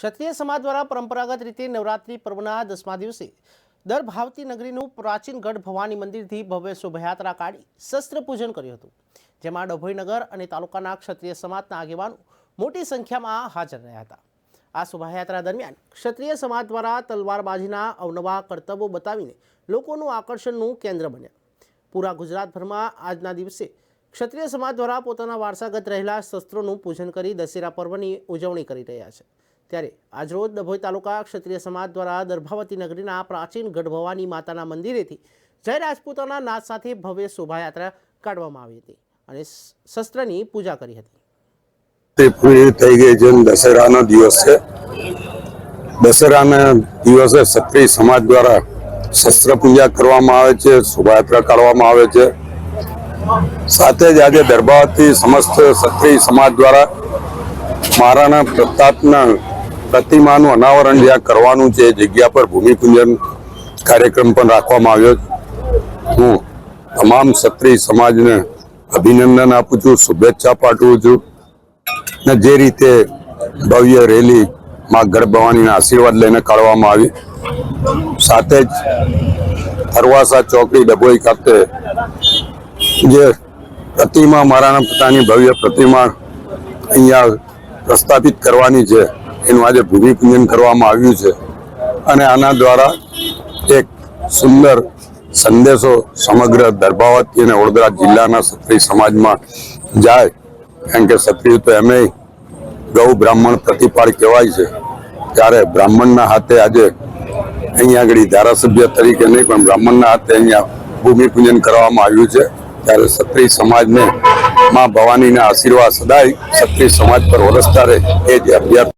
ક્ષત્રિય સમાજ દ્વારા પરંપરાગત રીતે નવરાત્રિ પર્વના દસમા દિવસે દર ભાવતી નગરીનું પ્રાચીન ગઢ ભવાની મંદિરથી ભવ્ય શોભાયાત્રા કાઢી શસ્ત્ર પૂજન કર્યું હતું. જેમાં ડભોઈનગર અને તાલુકાના ક્ષત્રિય સમાજના આગેવાનો મોટી સંખ્યામાં હાજર રહ્યા હતા. આ શોભાયાત્રા દરમિયાન ક્ષત્રિય સમાજ દ્વારા તલવારબાજીના અવનવા કર્તવ્યો બતાવીને લોકોનું આકર્ષણનું કેન્દ્ર બન્યા. પૂરા ગુજરાતભરમાં આજના દિવસે ક્ષત્રિય સમાજ દ્વારા પોતાના વારસાગત રહેલા શસ્ત્રોનું પૂજન કરી દશેરા પર્વની ઉજવણી કરી રહ્યા છે. ત્યારે આજરોજ ડભોઈ તાલુકા ક્ષત્રિય સમાજ દ્વારા દર્ભાવતી નગરીના પ્રાચીન ગઢભવાની માતાના મંદિરેથી જય રાજપૂતોના નાદ સાથે ભવ્ય શોભાયાત્રા કાઢવામાં આવી હતી અને શસ્ત્રની પૂજા કરી હતી. તે પૂરી થઈ ગઈ છે દશેરાનો દિવસ છે. દશેરાના દિવસે ક્ષત્રિય સમાજ દ્વારા શસ્ત્ર પૂજા કરવામાં આવે છે, શોભાયાત્રા કાઢવામાં આવે છે. સાથે જ આજે દરબારથી સમસ્ત ક્ષત્રિય સમાજ દ્વારા મહારાણા પ્રતાપના પ્રતિમાનું અનાવરણ જ્યાં કરવાનું છે, જગ્યા પર ભૂમિપૂજન કાર્યક્રમ પણ રાખવામાં આવ્યો હું તમામ ક્ષત્રિય સમાજને અભિનંદન આપું છું, શુભેચ્છા પાઠવું છું. ને જે રીતે ભવ્ય રેલી માં ગઢ ભવાનીના આશીર્વાદ લઈને કાઢવામાં આવી, સાથે જ હરવાસા ચોકડી ડભોઈ ખાતે જે પ્રતિમા મહારાણા પિતાની ભવ્ય પ્રતિમા અહીંયા પ્રસ્થાપિત કરવાની છે. એનું આજે ભૂમિપૂજન કરવામાં આવ્યું છે. અને આના દ્વારા એક સુંદર સંદેશો સમગ્ર દર્ભાવતી અને વડોદરા જિલ્લાના ક્ષત્રિય સમાજમાં જાય. કારણ કે ક્ષત્રિય તો એમે ગૌ બ્રાહ્મણ પ્રતિપાળ કહેવાય છે. ત્યારે બ્રાહ્મણના હાથે આજે અહીંયા આગળ ધારાસભ્ય તરીકે નહીં, પણ બ્રાહ્મણના હાથે અહીંયા ભૂમિપૂજન કરવામાં આવ્યું છે. ત્યારે ક્ષત્રિય સમાજને માં ભવાનીના આશીર્વાદ સદાય ક્ષત્રિય સમાજ પર વરસતા રહે એ જ અભ્યર્થ